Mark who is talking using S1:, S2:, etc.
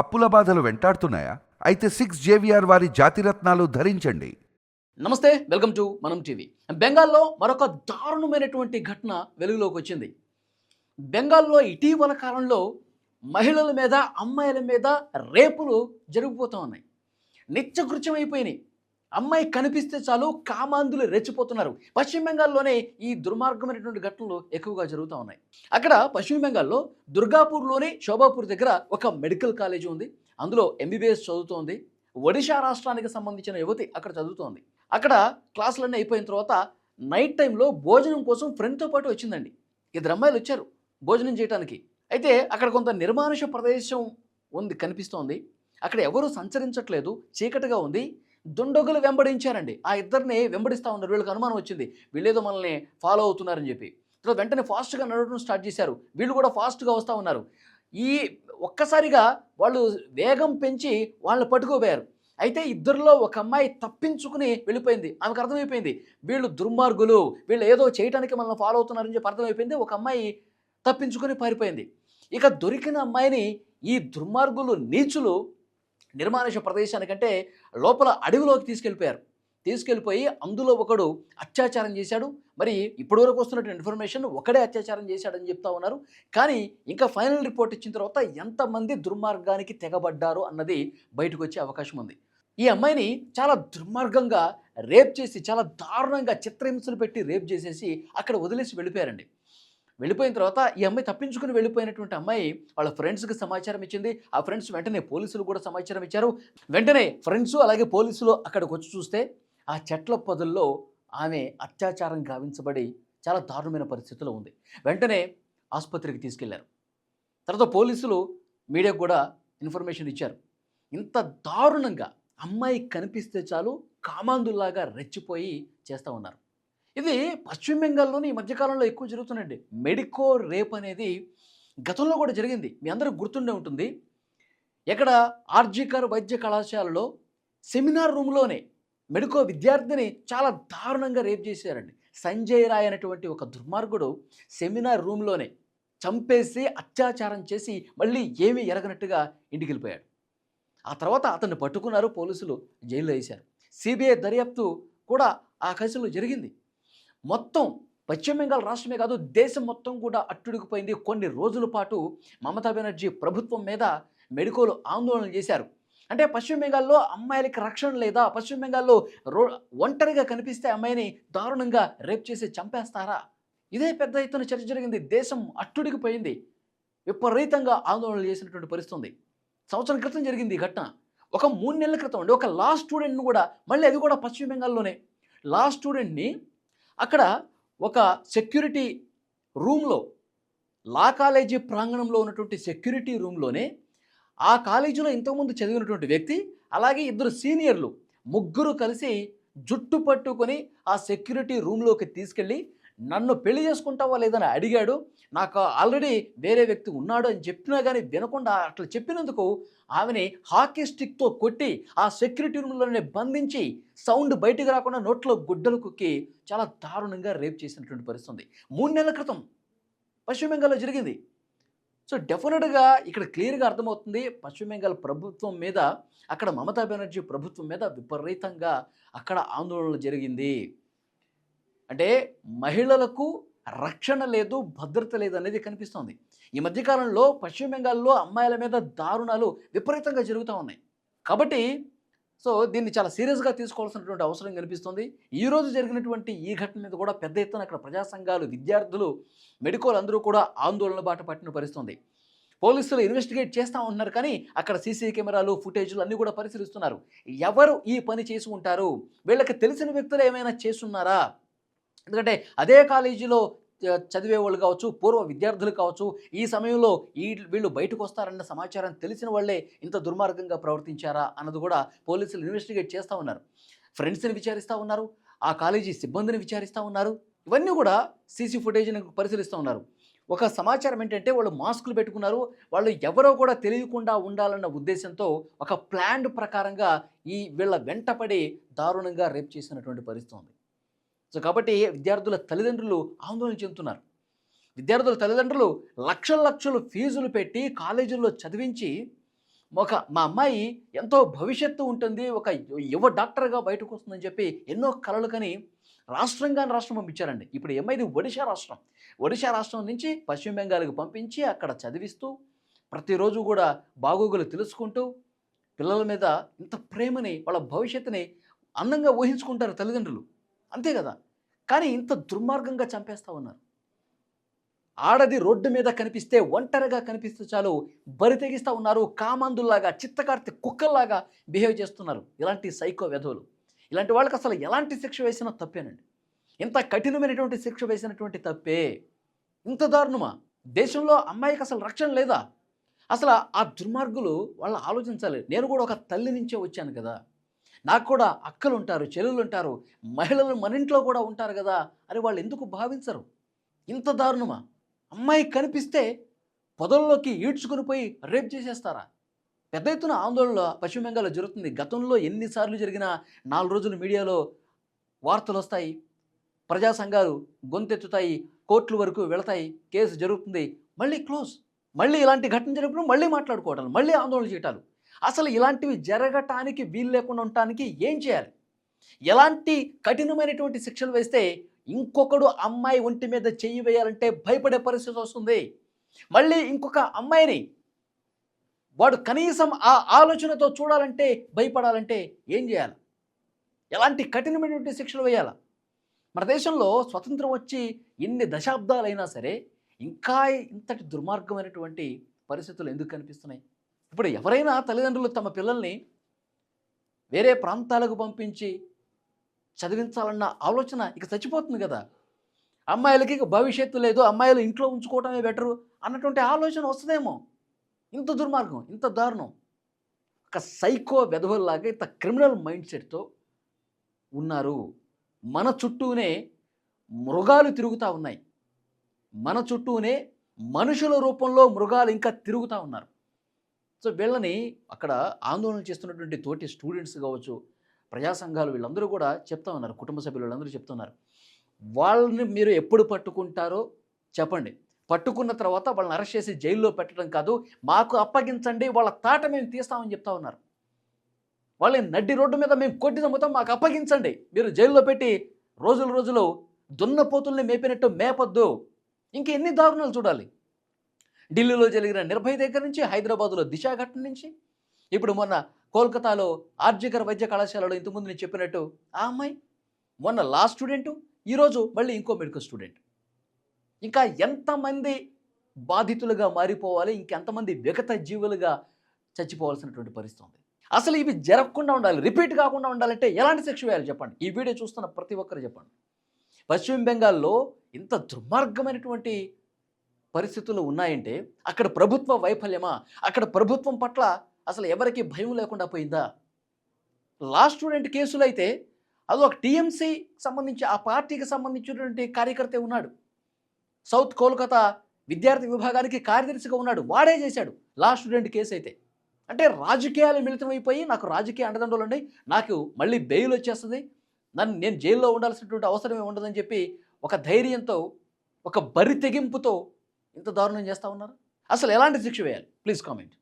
S1: అప్పుల బాధలు వెంటాడుతున్నాయా? అయితే సిక్స్ జేవిఆర్ వారి జాతిరత్నాలు ధరించండి.
S2: నమస్తే వెల్కమ్ టు మనం టీవీ. బెంగాల్లో మరొక దారుణమైనటువంటి ఘటన వెలుగులోకి వచ్చింది. బెంగాల్లో ఇటీవల కాలంలో మహిళల మీద అమ్మాయిల మీద రేపులు జరిగిపోతూ ఉన్నాయి. నిత్యకృత్యం అయిపోయినాయి అమ్మాయి కనిపిస్తే చాలు కామాంధులు రెచ్చిపోతున్నారు. పశ్చిమ బెంగాల్లోనే ఈ దుర్మార్గమైనటువంటి ఘటనలు ఎక్కువగా జరుగుతూ ఉన్నాయి. అక్కడ పశ్చిమ బెంగాల్లో దుర్గాపూర్లోని శోభాపూర్ దగ్గర ఒక మెడికల్ కాలేజీ ఉంది. అందులో ఎంబీబీఎస్ చదువుతోంది. ఒడిషా రాష్ట్రానికి సంబంధించిన యువతి అక్కడ చదువుతోంది. అక్కడ క్లాసులన్నీ అయిపోయిన తర్వాత నైట్ టైంలో భోజనం కోసం ఫ్రెండ్తో పాటు వచ్చిందండి. ఇద్దరు అమ్మాయిలు వచ్చారు భోజనం చేయడానికి అయితే అక్కడ కొంత నిర్మానుష ప్రదేశం ఉంది కనిపిస్తోంది. అక్కడ ఎవరూ సంచరించట్లేదు. చీకటిగా ఉంది. దుండగులు వెంబడించారండి. ఆ ఇద్దరిని వెంబడిస్తూ ఉన్నారు. వీళ్ళకి అనుమానం వచ్చింది. వీళ్ళేదో మనల్ని ఫాలో అవుతున్నారని చెప్పి. తర్వాత వెంటనే ఫాస్ట్గా నడవడం స్టార్ట్ చేశారు. వీళ్ళు కూడా ఫాస్ట్గా వస్తూ ఉన్నారు. ఈ ఒక్కసారిగా వాళ్ళు వేగం పెంచి వాళ్ళని పట్టుకోపోయారు అయితే ఇద్దరిలో ఒక అమ్మాయి తప్పించుకుని వెళ్ళిపోయింది. ఆమెకు అర్థమైపోయింది. వీళ్ళు దుర్మార్గులు. వీళ్ళు ఏదో చేయడానికి మనల్ని ఫాలో అవుతున్నారని చెప్పి అర్థమైపోయింది. ఒక అమ్మాయి తప్పించుకుని పారిపోయింది. ఇక దొరికిన అమ్మాయిని ఈ దుర్మార్గులు నీచులు నిర్మానుష ప్రదేశానికంటే లోపల అడవిలోకి తీసుకెళ్ళిపోయారు. తీసుకెళ్ళిపోయి అందులో ఒకడు అత్యాచారం చేశాడు. మరి ఇప్పటివరకు వస్తున్నటువంటి ఇన్ఫర్మేషన్ ఒకడే అత్యాచారం చేశాడని చెప్తా ఉన్నారు. కానీ ఇంకా ఫైనల్ రిపోర్ట్ ఇచ్చిన తర్వాత ఎంతమంది దుర్మార్గానికి తెగబడ్డారు అన్నది బయటకు వచ్చే అవకాశం ఉంది. ఈ అమ్మాయిని చాలా దుర్మార్గంగా రేప్ చేసి చాలా దారుణంగా చిత్రహింసలు పెట్టి రేప్ చేసేసి అక్కడ వదిలేసి వెళ్ళిపోయారండి. వెళ్ళిపోయిన తర్వాత ఈ అమ్మాయి తప్పించుకుని వెళ్ళిపోయినటువంటి అమ్మాయి వాళ్ళ ఫ్రెండ్స్కి సమాచారం ఇచ్చింది. ఆ ఫ్రెండ్స్ వెంటనే పోలీసులు కూడా సమాచారం ఇచ్చారు. వెంటనే ఫ్రెండ్స్ అలాగే పోలీసులు అక్కడికి వచ్చి చూస్తే ఆ చెట్ల పొదల్లో ఆమె అత్యాచారం గావించబడి చాలా దారుణమైన పరిస్థితిలో ఉంది. వెంటనే ఆసుపత్రికి తీసుకెళ్ళారు. తర్వాత పోలీసులు మీడియాకు కూడా ఇన్ఫర్మేషన్ ఇచ్చారు. ఇంత దారుణంగా అమ్మాయి కనిపిస్తే చాలు కామాందుల్లాగా రెచ్చిపోయి చేస్తూ ఉన్నారు. ఇది పశ్చిమ బెంగాల్లోని ఈ మధ్యకాలంలో ఎక్కువ జరుగుతుందండి మెడికో రేప్ అనేది గతంలో కూడా జరిగింది. మీ అందరూ గుర్తుండే ఉంటుంది. ఎక్కడ ఆర్జికర్ వైద్య కళాశాలలో సెమినార్ రూమ్లోనే మెడికో విద్యార్థిని చాలా దారుణంగా రేప్ చేశారండి. సంజయ్ రాయ్ అనేటువంటి ఒక దుర్మార్గుడు సెమినార్ రూమ్లోనే చంపేసి అత్యాచారం చేసి మళ్ళీ ఏమీ ఎరగనట్టుగా ఇంటికి వెళ్ళిపోయాడు ఆ తర్వాత అతన్ని పట్టుకున్నారు పోలీసులు జైల్లో వేశారు. సిబిఐ దర్యాప్తు కూడా ఆ కేసులో జరిగింది. మొత్తం పశ్చిమ బెంగాల్ రాష్ట్రమే కాదు దేశం మొత్తం కూడా అట్టుడికిపోయింది కొన్ని రోజుల పాటు మమతా బెనర్జీ ప్రభుత్వం మీద మెడికోలు ఆందోళన చేశారు. అంటే పశ్చిమ బెంగాల్లో అమ్మాయిలకి రక్షణ లేదా పశ్చిమ బెంగాల్లో రో ఒంటరిగా కనిపిస్తే అమ్మాయిని దారుణంగా రేప్ చేసి చంపేస్తారా? ఇదే పెద్ద ఎత్తున చర్చ జరిగింది. దేశం అట్టుడికిపోయింది విపరీతంగా ఆందోళన చేసినటువంటి పరిస్థితుంది. సంవత్సరం క్రితం జరిగింది ఈ ఘటన. ఒక మూడు నెలల క్రితం అండి. ఒక లా స్టూడెంట్ను కూడా మళ్ళీ అది కూడా పశ్చిమ బెంగాల్లోనే. లా స్టూడెంట్ని అక్కడ ఒక సెక్యూరిటీ రూమ్లో లా కాలేజీ ప్రాంగణంలో ఉన్నటువంటి సెక్యూరిటీ రూమ్లోనే ఆ కాలేజీలో ఇంతకుముందు చదివినటువంటి వ్యక్తి అలాగే ఇద్దరు సీనియర్లు ముగ్గురు కలిసి జుట్టు పట్టుకొని ఆ సెక్యూరిటీ రూమ్లోకి తీసుకెళ్ళి నన్ను పెళ్ళి చేసుకుంటావా లేదని అడిగాడు. నాకు ఆల్రెడీ వేరే వ్యక్తి ఉన్నాడు అని చెప్పినా కానీ వినకుండా అట్లా చెప్పినందుకు ఆమెని హాకీ స్టిక్తో కొట్టి ఆ సెక్యూరిటీ రూమ్లోనే బంధించి సౌండ్ బయటికి రాకుండా నోట్లో గుడ్డలు కుక్కి చాలా దారుణంగా రేప్ చేసినటువంటి పరిస్థితుంది. మూడు నెలల క్రితం పశ్చిమ బెంగాల్లో జరిగింది. సో డెఫినెట్గా ఇక్కడ క్లియర్గా అర్థమవుతుంది. పశ్చిమ బెంగాల్ ప్రభుత్వం మీద అక్కడ మమతా బెనర్జీ ప్రభుత్వం మీద విపరీతంగా అక్కడ ఆందోళనలు జరిగింది. అంటే మహిళలకు రక్షణ లేదు భద్రత లేదు అనేది కనిపిస్తోంది. ఈ మధ్యకాలంలో పశ్చిమ బెంగాల్లో అమ్మాయిల మీద దారుణాలు విపరీతంగా జరుగుతూ ఉన్నాయి. కాబట్టి సో దీన్ని చాలా సీరియస్గా తీసుకోవాల్సినటువంటి అవసరం కనిపిస్తుంది. ఈ రోజు జరిగినటువంటి ఈ ఘటన మీద కూడా పెద్ద ఎత్తున అక్కడ ప్రజా సంఘాలు విద్యార్థులు మెడికోలు అందరూ కూడా ఆందోళన బాట పట్టిన పరిస్థితుంది. పోలీసులు ఇన్వెస్టిగేట్ చేస్తూ ఉంటున్నారు కానీ అక్కడ సీసీ కెమెరాలు ఫుటేజ్లు అన్నీ కూడా పరిశీలిస్తున్నారు. ఎవరు ఈ పని చేసి ఉంటారు? వీళ్ళకి తెలిసిన వ్యక్తులు ఏమైనా చేస్తున్నారా? ఎందుకంటే అదే కాలేజీలో చదివే వాళ్ళు కావచ్చు పూర్వ విద్యార్థులు కావచ్చు ఈ సమయంలో ఈ వీళ్ళు బయటకు వస్తారన్న సమాచారం తెలిసిన వాళ్ళే ఇంత దుర్మార్గంగా ప్రవర్తించారా అన్నది కూడా పోలీసులు ఇన్వెస్టిగేట్ చేస్తూ ఉన్నారు. ఫ్రెండ్స్ని విచారిస్తూ ఉన్నారు ఆ కాలేజీ సిబ్బందిని విచారిస్తూ ఉన్నారు ఇవన్నీ కూడా సీసీ ఫుటేజ్ని పరిశీలిస్తూ ఉన్నారు. ఒక సమాచారం ఏంటంటే వాళ్ళు మాస్కులు పెట్టుకున్నారు వాళ్ళు ఎవరో కూడా తెలియకుండా ఉండాలన్న ఉద్దేశంతో ఒక ప్లాన్ ప్రకారంగా ఈ వీళ్ళ వెంటపడి దారుణంగా రేప్ చేసినటువంటి పరిస్థితి ఉంది. సో కాబట్టి విద్యార్థుల తల్లిదండ్రులు ఆందోళన చెందుతున్నారు. విద్యార్థుల తల్లిదండ్రులు లక్షల లక్షలు ఫీజులు పెట్టి కాలేజీల్లో చదివించి ఒక మా అమ్మాయి ఎంతో భవిష్యత్తు ఉంటుంది ఒక యువ డాక్టర్గా బయటకు వస్తుందని చెప్పి ఎన్నో కలలు కని రాష్ట్రంగా రాష్ట్రం పంపించారండి. ఇప్పుడు ఏమైంది ఒడిశా రాష్ట్రం. ఒడిశా రాష్ట్రం నుంచి పశ్చిమ బెంగాల్కి పంపించి అక్కడ చదివిస్తూ ప్రతిరోజు కూడా బాగోగులు తెలుసుకుంటూ పిల్లల మీద ఇంత ప్రేమని వాళ్ళ భవిష్యత్తుని అందంగా ఊహించుకుంటారు తల్లిదండ్రులు. అంతే కదా? కానీ ఇంత దుర్మార్గంగా చంపేస్తూ ఉన్నారు. ఆడది రోడ్డు మీద కనిపిస్తే ఒంటరిగా కనిపిస్తే చాలు బరి తెగిస్తూ ఉన్నారు. కామాందుల్లాగా చిత్తకార్తె కుక్కల్లాగా బిహేవ్ చేస్తున్నారు ఇలాంటి సైకో వెధవులు. ఇలాంటి వాళ్ళకి అసలు ఎలాంటి శిక్ష వేసినా తప్పేనండి. ఇంత కఠినమైనటువంటి శిక్ష వేసినటువంటి తప్పే. ఇంత దారుణమా? దేశంలో అమ్మాయికి అసలు రక్షణ లేదా? అసలు ఆ దుర్మార్గులు వాళ్ళు ఆలోచించాలి. నేను కూడా ఒక తల్లి నుంచే వచ్చాను కదా? నాకు కూడా అక్కలు ఉంటారు చెల్లెలు ఉంటారు మహిళలు మన ఇంట్లో కూడా ఉంటారు కదా అని వాళ్ళు ఎందుకు భావించరు? ఇంత దారుణమా? అమ్మాయి కనిపిస్తే పొదల్లోకి ఈడ్చుకుని పోయి రేప్ చేసేస్తారా? పెద్ద ఎత్తున ఆందోళన పశ్చిమ బెంగాల్లో జరుగుతుంది. గతంలో ఎన్నిసార్లు జరిగినా నాలుగు రోజులు మీడియాలో వార్తలు వస్తాయి ప్రజా సంఘాలు గొంతెత్తుతాయి కోర్టుల వరకు వెళతాయి కేసు జరుగుతుంది. మళ్ళీ క్లోజ్. మళ్ళీ ఇలాంటి ఘటన జరిగినప్పుడు మళ్ళీ మాట్లాడుకోవటాలు మళ్ళీ ఆందోళన చేయటాలు. అసలు ఇలాంటివి జరగటానికి వీలు లేకుండా ఉండటానికి ఏం చేయాలి? ఎలాంటి కఠినమైనటువంటి శిక్షలు వేస్తే ఇంకొకడు అమ్మాయి ఒంటి మీద చెయ్యి వేయాలంటే భయపడే పరిస్థితి వస్తుంది. మళ్ళీ ఇంకొక అమ్మాయిని వాడు కనీసం ఆ ఆలోచనతో చూడాలంటే భయపడాలంటే ఏం చేయాలి? ఎలాంటి కఠినమైనటువంటి శిక్షలు వేయాలి? మన దేశంలో స్వతంత్రం వచ్చి ఎన్ని దశాబ్దాలైనా సరే ఇంకా ఇంతటి దుర్మార్గమైనటువంటి పరిస్థితులు ఎందుకు కనిపిస్తున్నాయి? ఇప్పుడు ఎవరైనా తల్లిదండ్రులు తమ పిల్లల్ని వేరే ప్రాంతాలకు పంపించి చదివించాలన్న ఆలోచన ఇక చచ్చిపోతుంది కదా. అమ్మాయిలకి భవిష్యత్తు లేదు అమ్మాయిలు ఇంట్లో ఉంచుకోవటమే బెటరు అన్నటువంటి ఆలోచన వస్తుందేమో. ఇంత దుర్మార్గం ఇంత దారుణం. ఒక సైకో వెధవల్లాగా ఇంత క్రిమినల్ మైండ్ సెట్తో ఉన్నారు. మన చుట్టూనే మృగాలు తిరుగుతూ ఉన్నాయి. మన చుట్టూనే మనుషుల రూపంలో మృగాలు ఇంకా తిరుగుతూ ఉన్నారు. సో వీళ్ళని అక్కడ ఆందోళన చేస్తున్నటువంటి తోటి స్టూడెంట్స్ కావచ్చు ప్రజా సంఘాలు వీళ్ళందరూ కూడా చెప్తా ఉన్నారు కుటుంబ సభ్యులు వీళ్ళందరూ చెప్తున్నారు వాళ్ళని మీరు ఎప్పుడు పట్టుకుంటారో చెప్పండి. పట్టుకున్న తర్వాత వాళ్ళని అరెస్ట్ చేసి జైల్లో పెట్టడం కాదు మాకు అప్పగించండి వాళ్ళ తాట మేము తీస్తామని చెప్తా ఉన్నారు. వాళ్ళని నడ్డి రోడ్డు మీద మేము కొట్టి చంపుతాం మాకు అప్పగించండి. మీరు జైల్లో పెట్టి రోజులు రోజులు దున్నపోతుల్ని మేపినట్టు మేపొద్దు. ఇంకెన్ని దారుణాలు చూడాలి? ఢిల్లీలో జరిగిన నిర్భయ దగ్గర నుంచి హైదరాబాద్లో దిశ ఘటన నుంచి. ఇప్పుడు మొన్న కోల్కతాలో ఆర్జికర్ వైద్య కళాశాలలో ఇంతకుముందు నేను చెప్పినట్టు ఆ అమ్మాయి మొన్న లా స్టూడెంటు ఈరోజు మళ్ళీ ఇంకో మెడికల్ స్టూడెంట్. ఇంకా ఎంతమంది బాధితులుగా మారిపోవాలి ఇంకెంతమంది విగత జీవులుగా చచ్చిపోవాల్సినటువంటి పరిస్థితి ఉంది. అసలు ఇవి జరగకుండా ఉండాలి రిపీట్ కాకుండా ఉండాలంటే ఎలాంటి శిక్ష వేయాలి చెప్పండి. ఈ వీడియో చూస్తున్న ప్రతి ఒక్కరు చెప్పండి. పశ్చిమ బెంగాల్లో ఇంత దుర్మార్గమైనటువంటి పరిస్థితులు ఉన్నాయంటే అక్కడ ప్రభుత్వ వైఫల్యమా? అక్కడ ప్రభుత్వం పట్ల అసలు ఎవరికి భయం లేకుండా పోయిందా? లా స్టూడెంట్ కేసులు అయితే అది ఒక టీఎంసీ సంబంధించి ఆ పార్టీకి సంబంధించినటువంటి కార్యకర్తే ఉన్నాడు. సౌత్ కోల్కతా విద్యార్థి విభాగానికి కార్యదర్శిగా ఉన్నాడు. వాడే చేశాడు లా స్టూడెంట్ కేసు అయితే అంటే రాజకీయాలు మిళితమైపోయి నాకు రాజకీయ అండదండలు ఉన్నాయి. నాకు మళ్ళీ బెయిల్ వచ్చేస్తుంది. నన్ను నేను జైల్లో ఉండాల్సినటువంటి అవసరమే ఉండదని చెప్పి ఒక ధైర్యంతో ఒక బరి తెగింపుతో ఇంత దారుణం చేస్తూ ఉన్నారు? అసలు ఎలాంటి శిక్ష వేయాలి? Please comment.